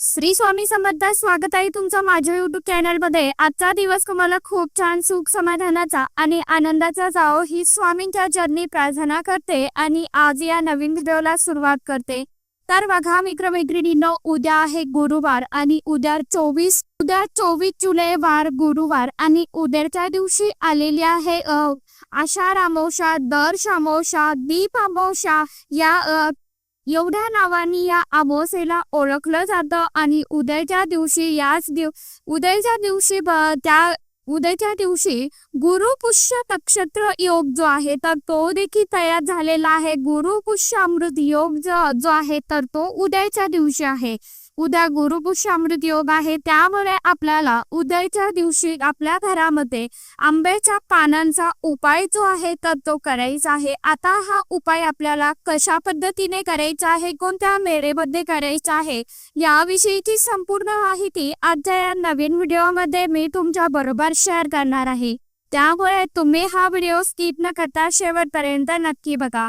श्री स्वामी समर्थ स्वागत आहे तुमचं माझ्या युट्यूब चॅनलमध्ये आजचा दिवस तुम्हाला खूप छान सुख समाधानाचा आणि आनंदाचा जावो ही स्वामींच्या चरणी प्रार्थना करते आणि आज या नवीन व्हिडिओला सुरुवात करते. तर बघा मित्रमैत्रिणींनो उद्या आहे गुरुवार आणि उद्या चोवीस उद्या चोवीस जुलै वार गुरुवार आणि उद्याच्या दिवशी आलेली आहे अ, आषाढ अमावस्या दर्श अमावस्या दीप अमावस्या या एवढ्या नावाने या अमावस्येला ओळखलं जातं आणि उद्याच्या दिवशी याच दिव उद्याच्या दिवशी त्या उद्याच्या दिवशी गुरुपुष्य नक्षत्र योग जो आहे तर तो देखील तयार झालेला आहे. गुरुपुष्य अमृत योग जो आहे तर तो उद्याच्या दिवशी आहे. उद्या गुरु अमृत योग आहे. त्यामुळे आपल्याला उद्याच्या दिवशी आपल्या घरामध्ये आंब्याच्या पानांचा उपाय जो आहे तर तो करायचा आहे. आता हा उपाय आपल्याला कशा पद्धतीने करायचा आहे कोणत्या मेळेमध्ये करायचा आहे याविषयीची संपूर्ण माहिती आजच्या या नवीन व्हिडिओमध्ये मी तुमच्या बरोबर शेअर करणार आहे. त्यामुळे तुम्ही हा व्हिडिओ स्किप न करता शेवटपर्यंत नक्की बघा.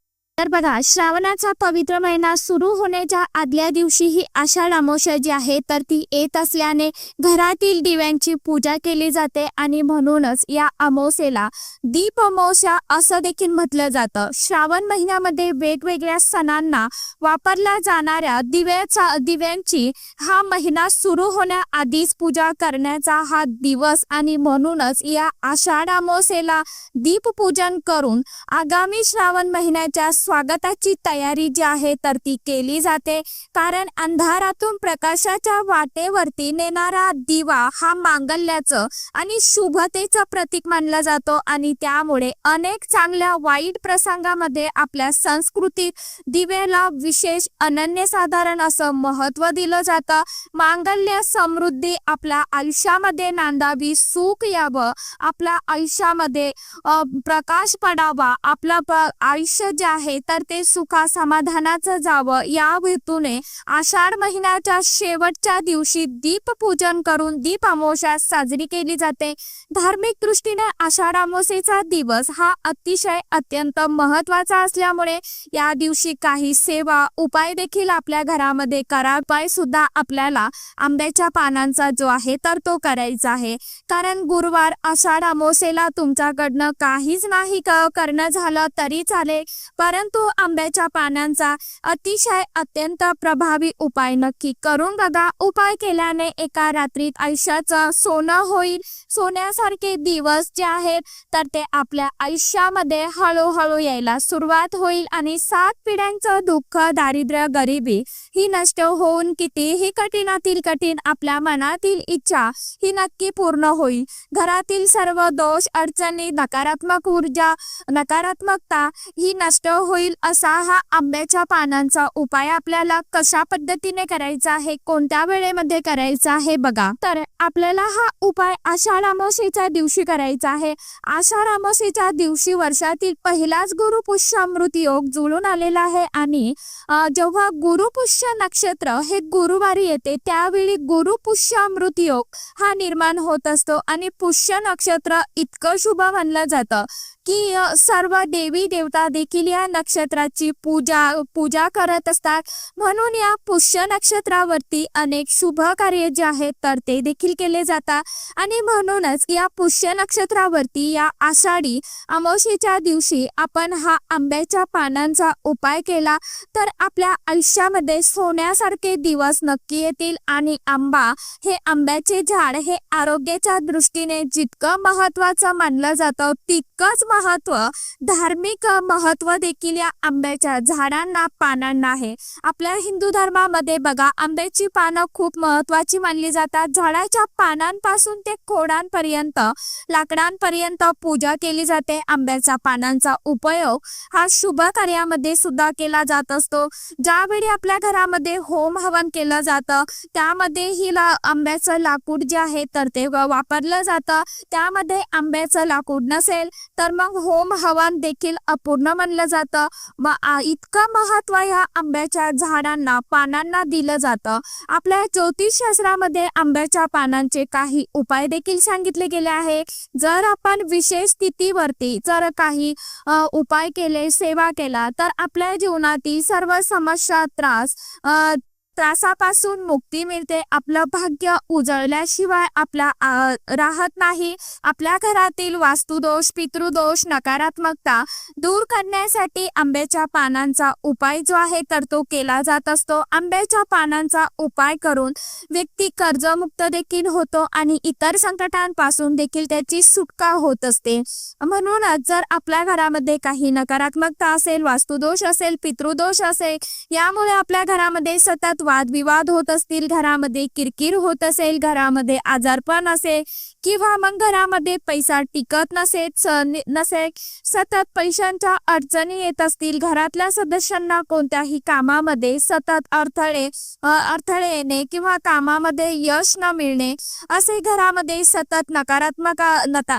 तर बघा श्रावणाचा पवित्र महिना सुरू होण्याच्या आदल्या दिवशी ही आषाढ अमावस्या जी आहे तर ती येत असल्याने घरातील दिव्यांची पूजा केली जाते आणि म्हणूनच या अमावस्येला दीप अमावस्या असं देखील म्हटलं जातं. श्रावण महिन्यामध्ये वेगवेगळ्या सणांना वापरल्या जाणाऱ्या दिव्याचा दिव्यांची हा महिना सुरू होण्याआधीच पूजा करण्याचा हा दिवस आणि म्हणूनच या आषाढ अमावस्येला दीपपूजन करून आगामी श्रावण महिन्याच्या स्वागताची तयारी जी आहे तर ती केली जाते. कारण अंधारातून प्रकाशाच्या वाटेवरती नेणारा दिवा हा मांगल्याचं आणि शुभतेचं प्रतीक मानला जातो आणि त्यामुळे अनेक चांगल्या वाईट प्रसंगामध्ये आपल्या संस्कृतीत दिव्याला विशेष अनन्यसाधारण असं महत्त्व दिलं जातं. मांगल्य समृद्धी आपल्या आयुष्यामध्ये नांदावी सुख यावं आपल्या आयुष्यामध्ये प्रकाश पडावा आपलं प- आयुष्य जे आहे तर ते सुखा समाधानाचं जावं. या हेतूने आषाढ महिन्याच्या शेवटच्या दिवशी दीपपूजन करून दीप अमावस्या साजरी केली जाते. धार्मिक दृष्टीने आषाढ अमावस्येचा दिवस हा अतिशय अत्यंत महत्त्वाचा असल्यामुळे या दिवशी काही सेवा उपाय देखील आपल्या घरामध्ये करा. उपाय सुद्धा आपल्याला आंब्याच्या पानांचा जो आहे तर तो करायचा आहे. कारण गुरुवार आषाढ अमावस्येला तुमच्याकडनं काहीच नाही करणं झालं तरी चालेल. परंतु आंब्याच्या पानांचा अतिशय अत्यंत प्रभावी उपाय नक्की करून बघा. उपाय केल्याने एका रात्रीत आयुष्याचं सोनं होईल. सोन्यासारखे दिवस जे आहेत तर ते आपल्या आयुष्यामध्ये हळूहळू यायला सुरुवात होईल आणि सात पिढ्यांचं दुःख दारिद्र्य गरिबी ही नष्ट होऊन कितीही कठीणातील कठीण आपल्या मनातील इच्छा ही नक्की पूर्ण होईल. घरातील सर्व दोष अडचणी नकारात्मक ऊर्जा नकारात्मकता ही नष्ट होईल असा हा आंब्याच्या पानांचा उपाय आपल्याला कशा पद्धतीने करायचा आहे कोणत्या वेळेमध्ये करायचा आहे बघा. तर आपल्याला हा उपाय आषाढ अमावस्येच्या दिवशी करायचा आहे. आषाढ अमावस्येच्या दिवशी वर्षातील पहिलाच गुरुपुष्य अमृत योग जुळून आलेला आहे आणि जेव्हा गुरुपुष्य नक्षत्र हे गुरुवारी येते त्यावेळी गुरुपुष्य अमृत योग हा निर्माण होत असतो आणि पुष्य नक्षत्र इतकं शुभ मानलं जातं. की सर्व देवी देवता देखील या नक्षत्राची पूजा पूजा करत असतात. म्हणून या पुष्य नक्षत्रावरती अनेक शुभ कार्य जे आहेत तर ते देखील केले जातात. आणि म्हणूनच या पुष्य नक्षत्रावरती या आषाढी अमावशीच्या दिवशी आपण हा आंब्याच्या पानांचा उपाय केला तर आपल्या आयुष्यामध्ये सोन्यासारखे दिवस नक्की येतील. आणि आंबा हे आंब्याचे झाड हे आरोग्याच्या दृष्टीने जितकं महत्वाचं मानलं जातं तितकंच महत्त्व धार्मिक महत्त्व देखील या आंब्याच्या झाडांना पानांना आहे आपल्या हिंदू धर्मामध्ये बघा आंब्याची पानं खूप महत्वाची मानली जातात. झाडाच्या पानांपासून ते खोडांपर्यंत लाकडांपर्यंत पूजा केली जाते. आंब्याच्या पानांचा उपयोग हा शुभ कार्यामध्ये सुद्धा केला जात असतो. ज्यावेळी आपल्या घरामध्ये होम हवन केलं जातं त्यामध्ये ही ला आंब्याचं लाकूड जे आहे तर ते वापरलं जातं. त्यामध्ये आंब्याचं लाकूड नसेल तर मग होम हवन देखील अपूर्ण मानलं जातं. मग इतकं महत्त्व ह्या आंब्याच्या झाडांना पानांना दिलं जातं. आपल्या ज्योतिषशास्त्रामध्ये आंब्याच्या पानांचे काही उपाय देखील सांगितले गेले आहे. जर आपण विशेष स्थितीवरती जर काही उपाय केले सेवा केला तर आपल्या जीवनातील सर्व समस्या त्रास त्रासापासून मुक्ती मिळते. आपलं भाग्य उजळल्याशिवाय आपला राहत नाही. आपल्या घरातील वास्तुदोष पितृदोष नकारात्मकता दूर करण्यासाठी आंब्याच्या पानांचा उपाय जो आहे तर तो केला जात असतो. आंब्याच्या पानांचा उपाय करून व्यक्ती कर्जमुक्त देखील होतो आणि इतर संकटांपासून देखील त्याची सुटका होत असते. म्हणूनच जर आपल्या घरामध्ये काही नकारात्मकता असेल वास्तुदोष असेल पितृदोष असेल यामुळे आपल्या घरामध्ये सतत वादविवाद होत असतील घरामध्ये किरकिर होत असेल घरामध्ये आजारपण असेल किंवा मग घरामध्ये पैसा टिकत नसेल नसेल सतत पैशांच्या अडचणी येत असतील घरातल्या सदस्यांना कोणत्याही कामामध्ये सतत अडथळे अडथळे येणे किंवा कामामध्ये यश न मिळणे असे घरामध्ये सतत नकारात्मक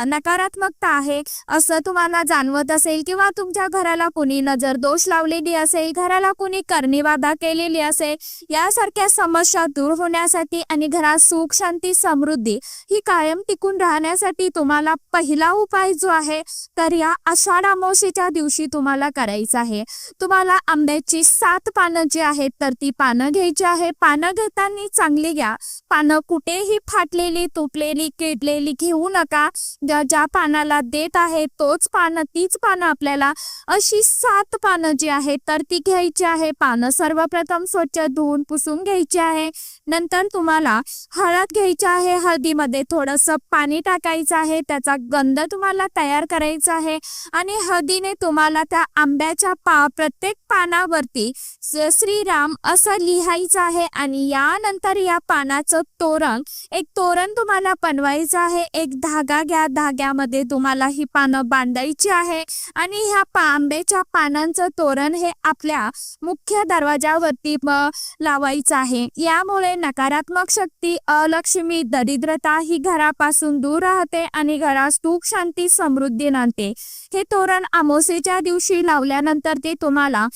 नकारात्मकता आहे असं तुम्हाला जाणवत असेल किंवा तुमच्या घराला कुणी नजर दोष लावलेली असेल घराला कुणी कर्णीबाधा केलेली असेल यासारख्या समस्या दूर होण्यासाठी आणि घरात सुख शांती समृद्धी ही कायम टिकून राहण्यासाठी तुम्हाला पहिला उपाय जो आहे तर या आषाढ अमावशीच्या दिवशी तुम्हाला करायचं आहे. तुम्हाला आंब्याची सात पानं जी आहेत तर ती पानं घ्यायची आहे. पानं घेताना चांगली घ्या. पानं कुठेही फाटलेली तुटलेली किडलेली घेऊ नका. ज्या ज्या पानाला देत आहे तोच पानं तीच पानं आपल्याला अशी सात पानं जी आहेत तर ती घ्यायची आहे. पानं सर्वप्रथम स्वच्छ धुवून पुसून घ्यायची आहे. नंतर तुम्हाला हळद घ्यायची आहे. हळदीमध्ये थोडंसं पाणी टाकायचं आहे त्याचा गंध तुम्हाला तयार करायचा आहे आणि हळदीने तुम्हाला त्या आंब्याच्या पा प्रत्येक पानावरती श्रीराम असं लिहायचं आहे आणि यानंतर या पानाचं तोरण एक तोरण तुम्हाला बनवायचं आहे. एक धागा घ्या धाग्यामध्ये तुम्हाला ही पानं बांधायची आहे आणि ह्या पा आंब्याच्या पानांचं तोरण हे आपल्या मुख्य दरवाजावरती लावायचं आहे. यामुळे नकारात्मक शक्ती अलक्ष्मी दरिद्रता ही घरापासून दूर राहते आणि घरात सुख शांती समृद्धी नांदते. हे तोरण अमावस्येच्या दिवशी लावल्यानंतर ते तुम्हाला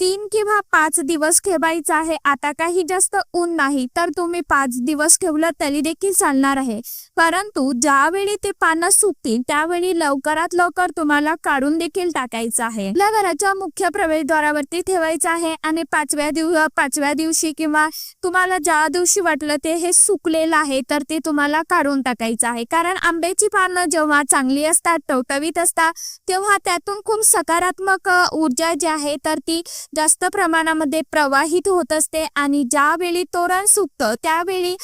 तीन किंवा पाच दिवस ठेवायचं आहे. आता काही जास्त ऊन नाही तर तुम्ही पाच दिवस ठेवलं तरी देखील चालणार आहे. परंतु ज्यावेळी ते पानं सुकतील त्यावेळी लवकरात लवकर तुम्हाला काढून देखील टाकायचं आहे. आपल्या घराच्या मुख्य प्रवेशद्वारावरती ठेवायचं आहे आणि पाचव्या दिव पाचव्या दिवशी किंवा तुम्हाला ज्या दिवशी वाटलं ते हे सुकलेलं आहे तर ते तुम्हाला काढून टाकायचं आहे. कारण आंब्याची पानं जेव्हा चांगली असतात टवटवीत असतात तेव्हा त्यातून खूप सकारात्मक ऊर्जा जी आहे तर ती जास्त प्रमाणामध्ये प्रवाहित होत असते. आणि ज्यावेळी तोरण सुकतं त्यावेळी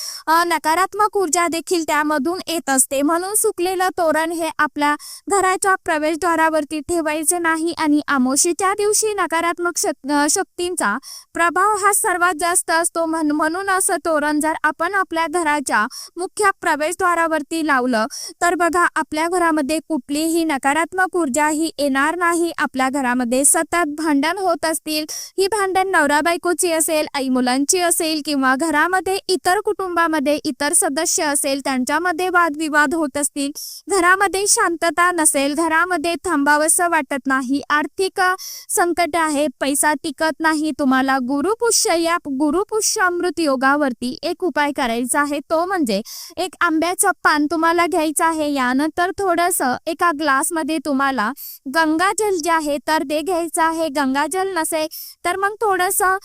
नकारात्मक ऊर्जा देखील त्यामधून येत असते. म्हणून सुकलेलं तोरण हे आपल्या घराच्या प्रवेशद्वारावरती ठेवायचे नाही. आणि आमोशीच्या दिवशी नकारात्मक शक्तींचा प्रभाव हा सर्वात जास्त असतो म्हणून असं तोरण जर आपण आपल्या घराच्या मुख्य प्रवेशद्वारावरती लावलं तर बघा आपल्या घरामध्ये कुठलीही नकारात्मक ऊर्जा ही येणार नाही. आपल्या घरामध्ये सतत भांडण होत असतील ही भांडण नवरा बायकोची असेल आई मुलांची असेल किंवा घरामध्ये इतर कुटुंबामध्ये इतर सदस्य असेल त्यांच्यामध्ये वादविवाद होत असतील. घरामध्ये शांतता नसेल घरामध्ये थांबावंसं वाटत नाही. आर्थिक संकट आहे पैसा टिकत नाही तुम्हाला गुरुपुष्य या गुरुपुष्य अमृत योगावरती एक उपाय करायचा आहे. तो म्हणजे एक आंब्याचं पान तुम्हाला घ्यायचं आहे. यानंतर थोडंसं एका ग्लासमध्ये तुम्हाला गंगाजल जे आहे तर ते घ्यायचं आहे. गंगाजल नसेल तर मग थोडंसं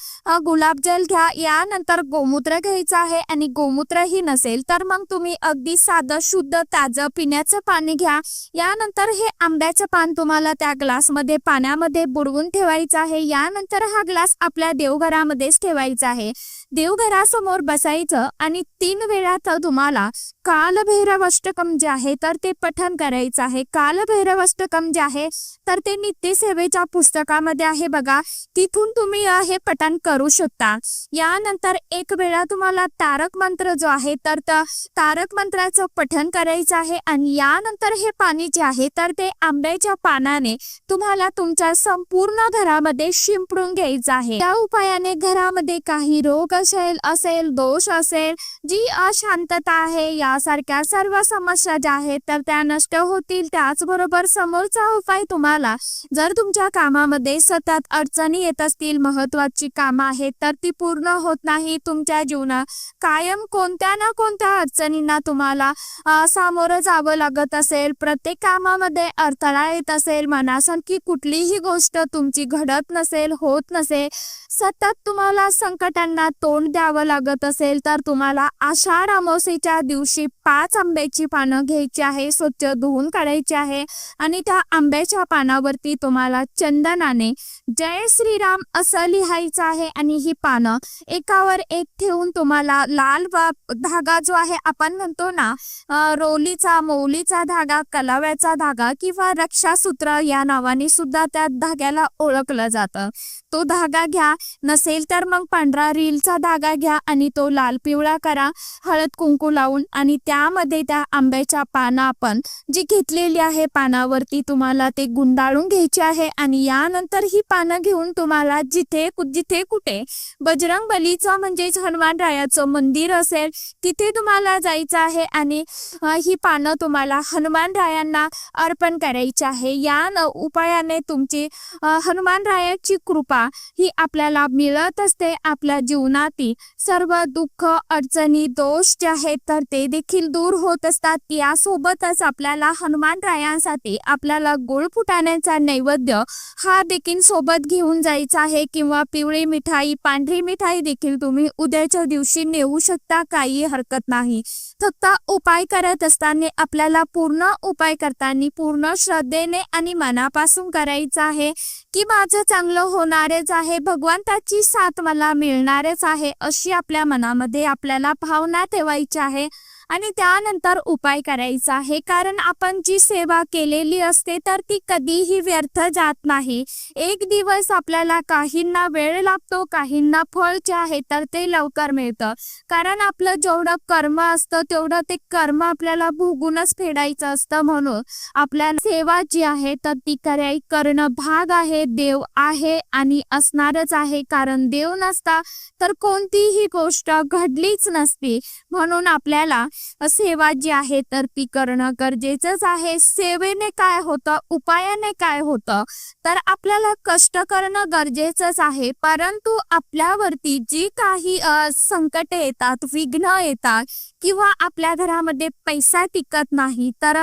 गुलाबजल घ्या. यानंतर गोमूत्र घ्यायचं आहे आणि गोमूत्रही नसेल तर मग तुम्ही अगदी साधं शुद्ध ताजं पिण्याचं पाणी घ्या. यानंतर हे आंब्याचं पान तुम्हाला त्या ग्लासमध्ये पाण्यामध्ये बुडवून ठेवायचं आहे. यानंतर हा ग्लास आपल्या देवघरामध्येच ठेवायचं आहे. देवघरासमोर बसायचं आणि तीन वेळा तर तुम्हाला कालभैरवाष्टकम जे आहे तर ते पठन करायचं आहे. कालभैरवाष्टकम जे आहे तर ते नित्यसेवेच्या पुस्तकामध्ये आहे बघा. तिथून तुम्ही हे पठन करू शकता. यानंतर एक वेळा तुम्हाला तारक मंत्र जो आहे तर तारक मंत्राचं पठन करायचं आहे आणि यानंतर हे पाणी जे आहे तर ते आंब्याच्या पानाने तुम्हाला तुमच्या संपूर्ण घरामध्ये शिंपडून घ्यायचं आहे. त्या उपायाने घरामध्ये काही रोग असेल असेल दोष असेल जी अशांतता आहे या यासारख्या सर्व समस्या ज्या आहेत तर त्या नष्ट होतील त्याचबरोबर समोरचा उपाय तुम्हाला. जर तुमच्या कामामध्ये सतत अडचणी येत असतील महत्वाची कामं आहेत तर ती पूर्ण होत नाही तुमच्या जीवनात. कायम कोणत्या ना कोणत्या अडचणींना तुम्हाला सामोरं जावं लागत असेल प्रत्येक कामामध्ये अडथळा येत असेल मनासारखी कुठलीही गोष्ट तुमची घडत नसेल होत नसेल सतत तुम्हाला संकटांना तोंड द्यावं लागत असेल तर तुम्हाला आषाढ अमावस्येच्या दिवशी पाच आंब्याची पानं घ्यायची आहे स्वच्छ धुवून काढायची आहे आणि त्या आंब्याच्या पानावरती तुम्हाला चंदनाने जय श्रीराम असं लिहायचं आहे आणि ही पानं एकावर एक ठेवून तुम्हाला लाल वा धागा जो आहे आपण म्हणतो ना रोलीचा मौलीचा धागा कलाव्याचा धागा किंवा रक्षासूत्र या नावाने सुद्धा त्या धाग्याला ओळखलं जातं. तो धागा घ्या. नसेल तर मग पांढरा रीलचा धागा घ्या आणि तो लाल पिवळा करा. हळद कुंकू लावून आणि त्यामध्ये त्या आंब्याच्या पानं आपण जी घेतलेली आहे पानावरती तुम्हाला ते गुंडाळून घ्यायचे आहे आणि यानंतर ही पानं घेऊन तुम्हाला जिथे जिथे कुठे बजरंग बलीचं म्हणजेच हनुमान रायाचं मंदिर असेल तिथे तुम्हाला जायचं आहे आणि ही पानं तुम्हाला हनुमान रायांना अर्पण करायची आहे. या उपायाने तुमची अ, कृपा कृपा ही आपल्याला मिळत असते. आपल्या जीवनातील सर्व दुःख अडचणी दोष जे आहेत तर ते देखील दूर होत असतात. यासोबतच आपल्याला हनुमान रायांसाठी आपल्याला गुळ फुटाण्याचा नैवेद्य हा देखील सोबत घेऊन जायचा आहे. किंवा पिवळी मिठाई पांढरी मिठाई देखील तुम्ही उद्याच्या दिवशी नेऊ शकता. काही हरकत नाही. फक्त उपाय करत असताना आपल्याला पूर्ण उपाय करताना पूर्ण श्रद्धेने आणि मनापासून करायचं आहे की माझं चांगलं होणार होणारच आहे. भगवंताची साथ मला मिळणारच आहे अशी आपल्या मनामध्ये आपल्याला भावना ठेवायची आहे. आणि त्यानंतर उपाय करायचा आहे. कारण आपण जी सेवा केलेली असते तर ती कधीही व्यर्थ जात नाही. एक दिवस आपल्याला काहींना वेळ लागतो काहींना फळ जे आहे तर ते लवकर मिळतं. कारण आपलं जेवढं कर्म असतं तेवढं ते कर्म आपल्याला भोगूनच फेडायचं असतं म्हणून. आपल्याला सेवा जी आहे तर ती कराय करणं भाग आहे देव आहे आणि असणारच आहे. कारण देव नसता तर कोणतीही गोष्ट घडलीच नसती. म्हणून आपल्याला सेवा जी आहे तर ती करणं गरजेचंच आहे. सेवेने काय होतं? उपायाने काय होतं? तर आपल्याला कष्ट करणं गरजेचंच आहे. परंतु आपल्यावरती जी काही संकटे येतात विघ्न येतात किंवा आपल्या घरामध्ये पैसा टिकत नाही तर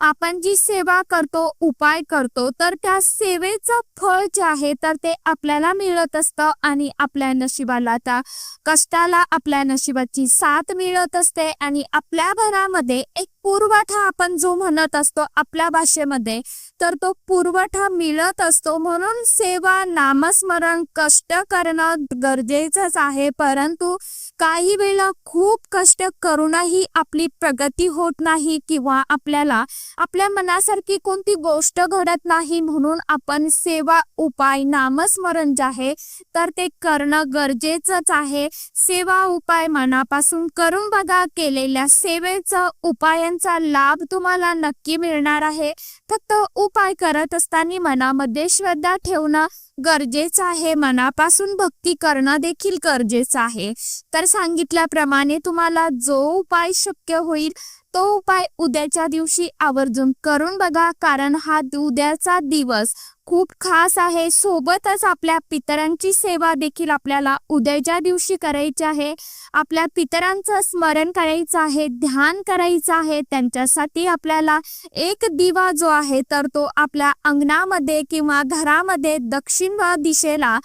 आपण जी सेवा करतो उपाय करतो तर त्या सेवेचं फळ जे आहे तर ते आपल्याला मिळत असतं आणि आपल्या नशिबाला त्या कष्टाला आपल्या नशिबाची साथ मिळत असते आणि आपल्या घरामध्ये एक पुरवठा आपण जो म्हणत असतो आपल्या भाषेमध्ये तर तो पुरवठा मिळत असतो. म्हणून सेवा नामस्मरण कष्ट करणं गरजेचंच आहे. परंतु काही वेळा खूप कष्ट करूनही आपली प्रगती होत नाही किंवा आपल्याला आपल्या मनासारखी कोणती गोष्ट घडत नाही म्हणून आपण सेवा उपाय नामस्मरण जे आहे तर ते करणं गरजेचंच आहे. सेवा उपाय मनापासून करून बघा केलेल्या सेवेचं उपायन उपायांचा लाभ तुम्हाला नक्की मिळणार आहे. फक्त उपाय करत असताना मनामध्ये श्रद्धा ठेवणं गरजेचं आहे. मनापासून भक्ती करणं देखील गरजेचं आहे. तर सांगितल्याप्रमाणे तुम्हाला जो उपाय शक्य होईल तो उपाय उद्याच्या दिवशी आवर्जून करून बघा. कारण हा उद्याचा दिवस खूप खास आहे. सोबतच आपल्या पितरांची सेवा देखील आपल्याला उद्याच्या दिवशी करायची आहे. आपल्या पितरांचं स्मरण करायचं आहे ध्यान करायचं आहे. त्यांच्यासाठी आपल्याला एक दिवा जो आहे तर तो आपल्या अंगणामध्ये किंवा घरामध्ये दक्षिण दिशेला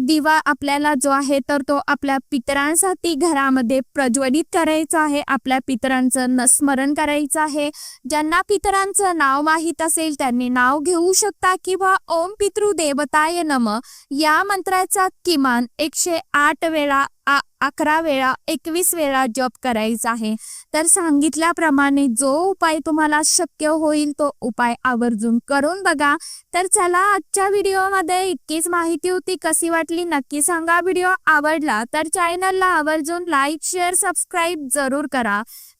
दिवा आपल्याला जो आहे तर तो आपल्या पितरांसाठी घरामध्ये प्रज्वलित करायचा आहे. आपल्या पितरांचं न स्मरण करायचं आहे. ज्यांना पितरांचं नाव माहीत असेल त्यांनी नाव घेऊ शकता किंवा ओम पितृ देवताय नम. या मंत्राचा किमान एकशे आठ वेळा अकरा वेळा एकवीस वेळा जप करायचा आहे. तर सांगितल्याप्रमाणे जो उपाय तुम्हाला शक्य होईल तो उपाय आवर्जून करून बघा. तर चला आजच्या व्हिडिओमध्ये इतकीच माहिती होती कशी वाटली नक्की सांगा. व्हिडिओ आवडला तर चॅनलला आवर्जून लाईक शेअर सबस्क्राईब जरूर करा.